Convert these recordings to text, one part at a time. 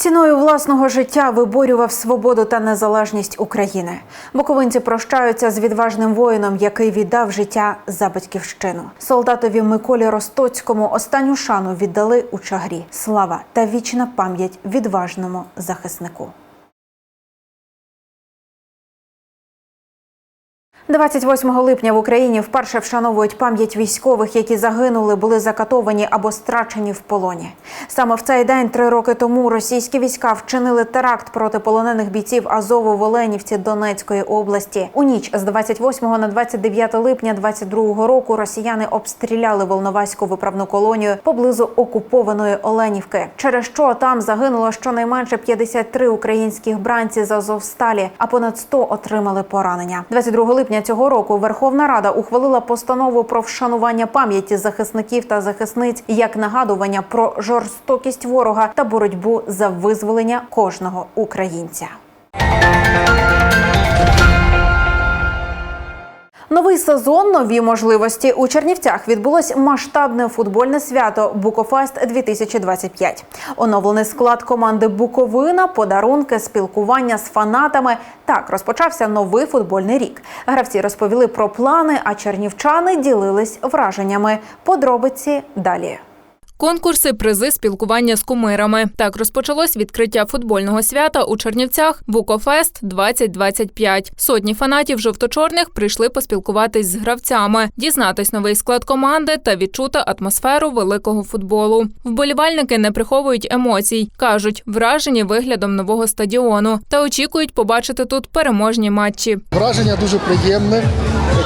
Ціною власного життя виборював свободу та незалежність України. Буковинці прощаються з відважним воїном, який віддав життя за батьківщину. Солдатові Миколі Ростоцькому останню шану віддали у чагрі. Слава та вічна пам'ять відважному захиснику. 28 липня в Україні вперше вшановують пам'ять військових, які загинули, були закатовані або страчені в полоні. Саме в цей день, три роки тому, російські війська вчинили теракт проти полонених бійців Азову в Оленівці Донецької області. У ніч з 28 на 29 липня 22 року росіяни обстріляли Волноваську виправну колонію поблизу окупованої Оленівки, через що там загинуло щонайменше 53 українських бранці з Азовсталі, а понад 100 отримали поранення. 22 липня цього року Верховна Рада ухвалила постанову про вшанування пам'яті захисників та захисниць як нагадування про жорстокість ворога та боротьбу за визволення кожного українця. Новий сезон, нові можливості у Чернівцях відбулось масштабне футбольне свято Букофест 2025 Оновлений склад команди Буковина, подарунки, спілкування з фанатами. Так розпочався новий футбольний рік. Гравці розповіли про плани, а чернівчани ділились враженнями. Подробиці далі. Конкурси, призи, спілкування з кумирами. Так розпочалось відкриття футбольного свята у Чернівцях Букофест 2025 Сотні фанатів жовто-чорних прийшли поспілкуватись з гравцями, дізнатись новий склад команди та відчути атмосферу великого футболу. Вболівальники не приховують емоцій, кажуть, вражені виглядом нового стадіону та очікують побачити тут переможні матчі. Враження дуже приємне.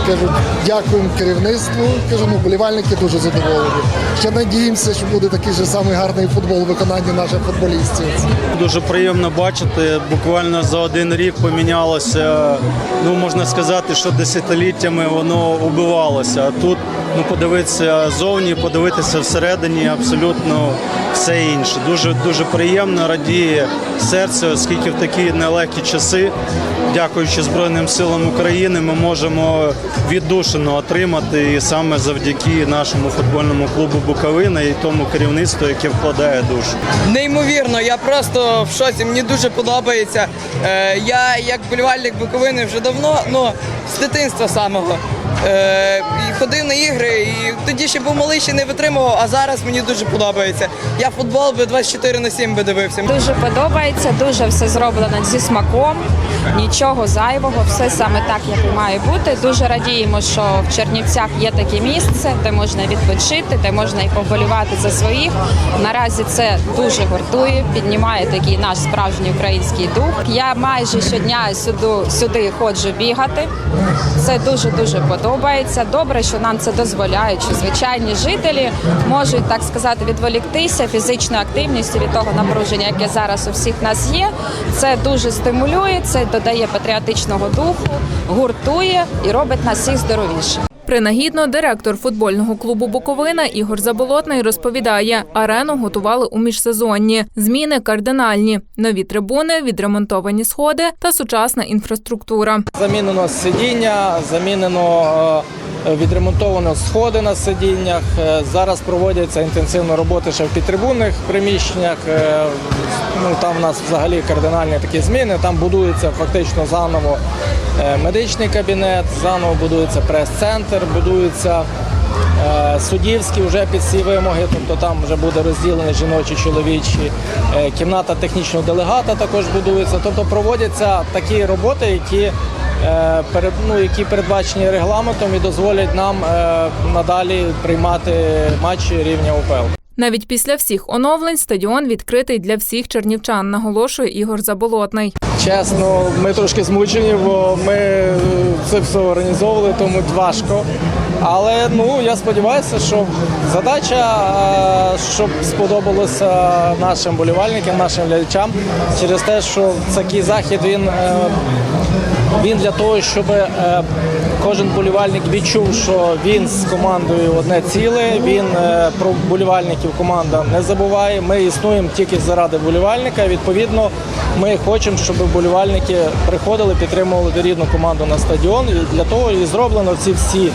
Кажу, дякуємо керівництву. Кажу, ну, болівальники дуже задоволені. Ще надіємося, що буде такий же самий гарний футбол у виконанні наших футболістів. Дуже приємно бачити. Буквально за один рік помінялося. Ну можна сказати, що десятиліттями воно убивалося. А тут ну подивитися зовні, подивитися всередині, абсолютно все інше. Дуже дуже приємно радіє серце, оскільки в такі нелегкі часи, дякуючи Збройним силам України, ми можемо віддушину отримати і саме завдяки нашому футбольному клубу Буковина і тому керівництву, яке вкладає душу. Неймовірно, я просто в шоці. Мені дуже подобається. Е, я як болівальник Буковини вже давно, ну з дитинства самого. Е, ходив на ігри, і тоді ще був малий, ще не витримував, а зараз мені дуже подобається. Я футбол би 24 на 7 би дивився. Дуже подобається, дуже все зроблено зі смаком, нічого зайвого, все саме так, як має бути. Дуже радіємо, що в Чернівцях є таке місце, де можна відпочити, де можна і поболівати за своїх. Наразі це дуже гуртує, піднімає такий наш справжній український дух. Я майже щодня сюди, сюди ходжу бігати. Це дуже дуже подобається. Добре, що нам це дозволяють, що звичайні жителі можуть так сказати відволіктися фізичною активністю від того напруження, яке зараз у всіх нас є. Це дуже стимулює, це додає патріотичного духу, гуртує і робить нас всіх здоровіше. Принагідно директор футбольного клубу Буковина Ігор Заболотний розповідає, арену готували у міжсезонні. Зміни кардинальні: нові трибуни, відремонтовані сходи та сучасна інфраструктура. Замінено сидіння, замінено е, відремонтовано сходи на сидіннях. Е, Зараз проводяться інтенсивно роботи ще в підтрибунних приміщеннях. Е, Ну, там в нас взагалі кардинальні такі зміни. Там будується фактично заново медичний кабінет, заново будується прес-центр, будується е, вже під ці вимоги, тобто там вже буде розділені жіночі, чоловічі. Е, Кімната технічного делегата також будується. Тобто проводяться такі роботи, які е, ну, які передбачені регламентом і дозволять нам надалі приймати матчі рівня УПЛ. Навіть після всіх оновлень стадіон відкритий для всіх чернівчан, наголошує Ігор Заболотний. Чесно, ми трошки змучені, бо ми е, це все організовували, тому важко. Але ну я сподіваюся, що задача, е, щоб сподобалося нашим болівальникам, нашим глядачам, через те, що такий захід він, е, він для того, щоб Кожен болівальник відчув, що він з командою одне ціле. Він е, про болівальників команда не забуває. Ми існуємо тільки заради болівальника. Відповідно, ми хочемо, щоб болівальники приходили, підтримували рідну команду на стадіон. І для того і зроблено ці всі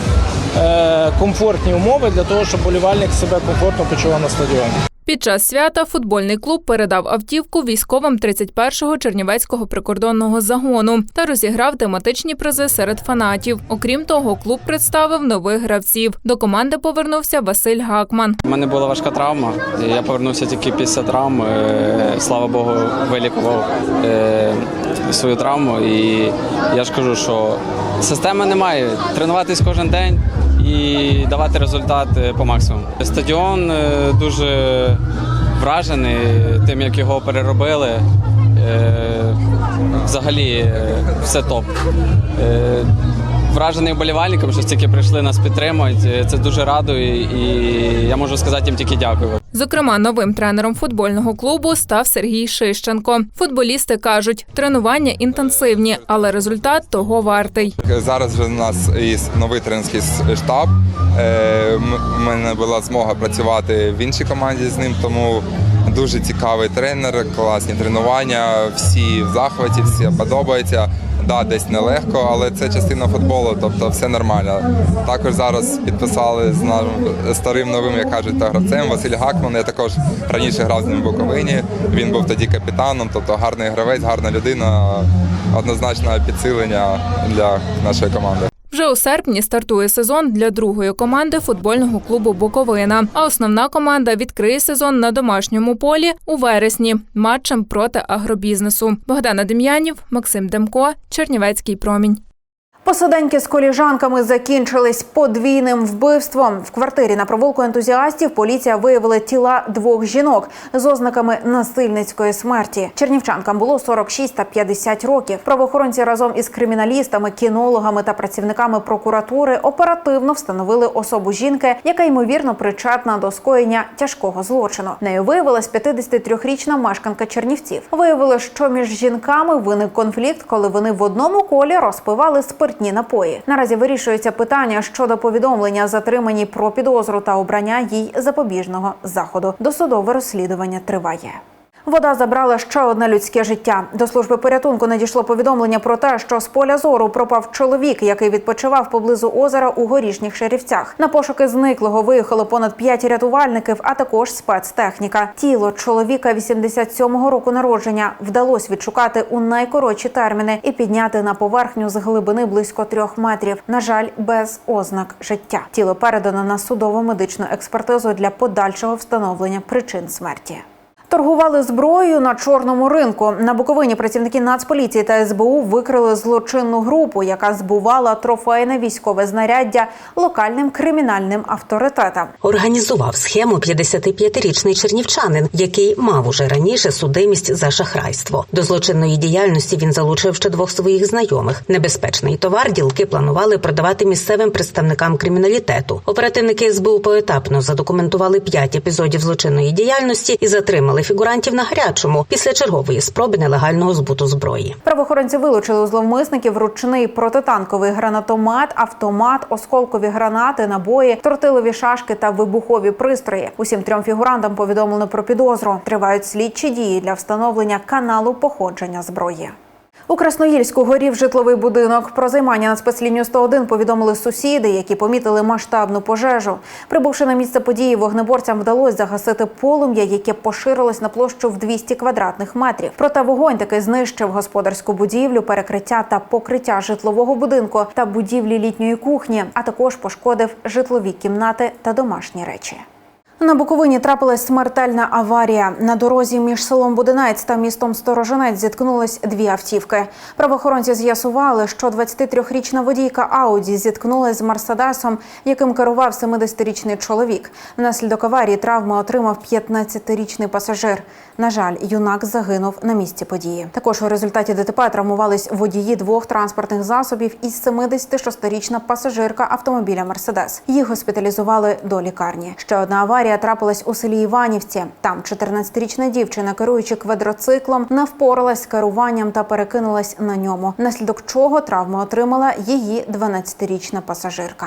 е, комфортні умови для того, щоб болівальник себе комфортно почував на стадіоні. Під час свята футбольний клуб передав автівку військовим 31-го Чернівецького прикордонного загону та розіграв тематичні призи серед фанатів. Окрім того, клуб представив нових гравців. До команди повернувся Василь Гакман. У мене була важка травма. Я повернувся тільки після травми. Е, Слава Богу, вилікував е, свою травму. І я ж кажу, що системи немає. Тренуватись кожен день і давати результат по максимуму. Стадіон е, дуже вражений тим, як його переробили. Е, Взагалі е, все топ. Вражений вболівальником, що стільки прийшли нас підтримують. Це дуже радує, і я можу сказати їм тільки дякую. Зокрема, новим тренером футбольного клубу став Сергій Шищенко. Футболісти кажуть, тренування інтенсивні, але результат того вартий. Зараз вже у нас і новий тренерський штаб. Е, У мене була змога працювати в іншій команді з ним, тому дуже цікавий тренер, класні тренування, всі в захваті, всі подобається. Да, десь нелегко, але це частина футболу, тобто все нормально. Також зараз підписали з нашим старим новим, як кажуть, та гравцем Василь Гакман. Я також раніше грав з ним в Буковині. Він був тоді капітаном, тобто гарний гравець, гарна людина, однозначно підсилення для нашої команди. Вже у серпні стартує сезон для другої команди футбольного клубу Буковина. А основна команда відкриє сезон на домашньому полі у вересні матчем проти агробізнесу. Богдана Дем'янів, Максим Демко, Чернівецький промінь. Посиденьки з коліжанками закінчились подвійним вбивством. В квартирі на провулку ентузіастів поліція виявила тіла двох жінок з ознаками насильницької смерті. Чернівчанкам було 46 та 50 років. Правоохоронці разом із криміналістами, кінологами та працівниками прокуратури оперативно встановили особу жінки, яка ймовірно причетна до скоєння тяжкого злочину. Нею виявилась 53-річна мешканка Чернівців. Виявили, що між жінками виник конфлікт, коли вони в одному колі розпивали спиртні напої. Наразі вирішується питання щодо повідомлення затриманій про підозру та обрання їй запобіжного заходу. Досудове розслідування триває. Вода забрала ще одне людське життя. До служби порятунку надійшло повідомлення про те, що з поля зору пропав чоловік, який відпочивав поблизу озера у горішніх шерівцях. На пошуки зниклого виїхало понад п'ять рятувальників, а також спецтехніка. Тіло чоловіка 87-го року народження вдалося відшукати у найкоротші терміни і підняти на поверхню з глибини близько трьох метрів. На жаль, без ознак життя. Тіло передано на судово-медичну експертизу для подальшого встановлення причин смерті. Торгували зброєю на чорному ринку. На Буковині працівники Нацполіції та СБУ викрили злочинну групу, яка збувала трофейне військове знаряддя локальним кримінальним авторитетам. Організував схему 55-річний чернівчанин, який мав уже раніше судимість за шахрайство. До злочинної діяльності він залучив ще двох своїх знайомих. Небезпечний товар ділки планували продавати місцевим представникам криміналітету. Оперативники СБУ поетапно задокументували п'ять епізодів злочинної діяльності і затримали фігурантів на гарячому після чергової спроби нелегального збуту зброї. Правоохоронці вилучили у зловмисників ручний протитанковий гранатомет, автомат, осколкові гранати, набої, тортилові шашки та вибухові пристрої. Усім трьом фігурантам повідомлено про підозру. Тривають слідчі дії для встановлення каналу походження зброї. У Красноїльську горів житловий будинок. Про займання на спецлінію 101 повідомили сусіди, які помітили масштабну пожежу. Прибувши на місце події, вогнеборцям вдалося загасити полум'я, яке поширилось на площу в 200 квадратних метрів. Проте вогонь таки знищив господарську будівлю, перекриття та покриття житлового будинку та будівлі літньої кухні, а також пошкодив житлові кімнати та домашні речі. На Буковині трапилась смертельна аварія. На дорозі між селом Будинець та містом Сторожинець зіткнулись дві автівки. Правоохоронці з'ясували, що 23-річна водійка Ауді зіткнулася з Мерседесом, яким керував 70-річний чоловік. Внаслідок аварії травми отримав 15-річний пасажир. На жаль, юнак загинув на місці події. Також у результаті ДТП травмувались водії двох транспортних засобів і 76-річна пасажирка автомобіля Мерседес. Їх госпіталізували до лікарні. Ще одна аварія трапилась у селі Іванівці. Там 14-річна дівчина, керуючи квадроциклом, не впоралась з керуванням та перекинулась на ньому. Внаслідок чого травму отримала її 12-річна пасажирка.